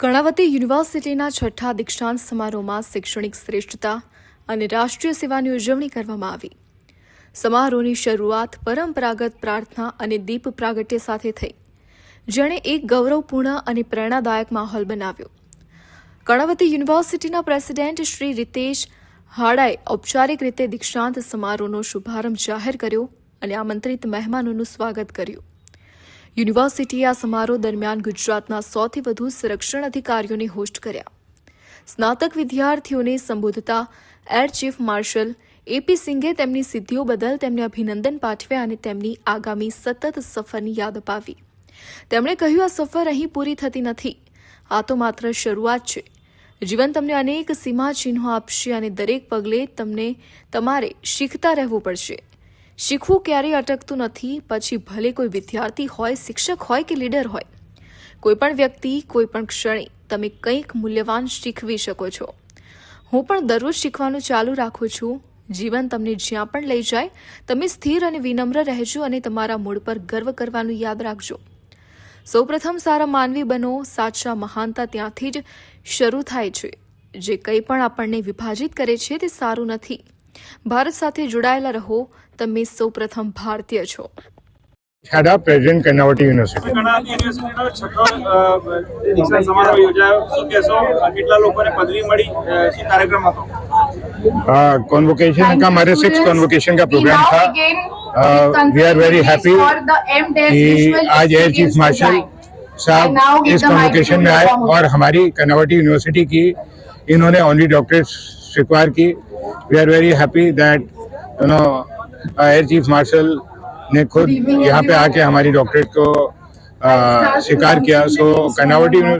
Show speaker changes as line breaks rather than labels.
કર્ણાવતી યુનિવર્સિટીના છઠ્ઠા દીક્ષાંત સમારોહમાં શૈક્ષણિક શ્રેષ્ઠતા અને રાષ્ટ્રીય સેવાની ઉજવણી કરવામાં આવી. સમારોહની શરૂઆત પરંપરાગત પ્રાર્થના અને દીપ પ્રાગટ્ય સાથે થઈ. જેણે એક ગૌરવપૂર્ણ અને પ્રેરણાદાયક માહોલ બનાવ્યો. કર્ણાવતી યુનિવર્સિટીના પ્રેસિડેન્ટ શ્રી રીતેશ હાડાએ ઔપચારિક રીતે દીક્ષાંત સમારોહનો શુભારંભ જાહેર કર્યો અને આમંત્રિત મહેમાનોનું સ્વાગત કર્યું. યુનિવર્સિટીએ આ સમારોહ દરમિયાન ગુજરાતના સૌથી વધુ સંરક્ષણ અધિકારીઓને હોસ્ટ કર્યા. સ્નાતક વિદ્યાર્થીઓને સંબોધતા air chief marshal A P સિંઘે તેમની સિદ્ધિઓ બદલ તેમને અભિનંદન પાઠવ્યા અને તેમની આગામી સતત સફરની યાદ અપાવી. તેમણે કહ્યું, આ સફર અહીં પૂરી થતી નથી. આ તો માત્ર શરૂઆત છે. જીવન તમને અનેક સીમાચિહ્નો આપશે અને દરેક પગલે તમને તમારે શીખતા રહેવું પડશે. શીખવું ક્યારેય અટકતું નથી, પછી ભલે કોઈ વિદ્યાર્થી હોય, શિક્ષક હોય કે લીડર હોય કોઈ પણ વ્યક્તિ કોઈ પણ ક્ષણે તમે કંઈક મૂલ્યવાન શીખવી શકો છો. હું પણ દરરોજ શીખવાનું ચાલુ રાખું છું. જીવન તમને જ્યાં પણ લઈ જાય, તમે સ્થિર અને વિનમ્ર રહેજો અને તમારા મૂળ પર ગર્વ કરવાનું યાદ રાખજો. સૌપ્રથમ સારા માનવી બનો, સાચા મહાનતા ત્યાંથી જ શરૂ થાય છે. જે કંઈ પણ આપણને વિભાજિત કરે છે, તે સારું નથી. ભારત સાથે જોડાયેલા રહો તમે સૌપ્રથમ ભારતીય છો
Hada, President Karnavati University.
Karnataka યુનિવર્સિટીનો છઠ્ઠો અ, દીક્ષાંત સમારોહ યોજાયો શું કહેશો કેટલા લોકોને પદવી મળી અ, શું કાર્યક્રમ હતો
Uh, convocation का हमारे सिक्स convocation का प्रोग्राम था Uh, we are very happy कि आज एयर चीफ मार्शल साहब इस कन्वोकेशन में आए और हमारी कर्नावटी यूनिवर्सिटी की इन्होंने ऑनली डॉक्टरेट स्वीकार की we are very happy that you know air chief marshal ने खुद यहाँ पे आके हमारी डॉक्टरेट को uh, स्वीकार किया। सो कनावटी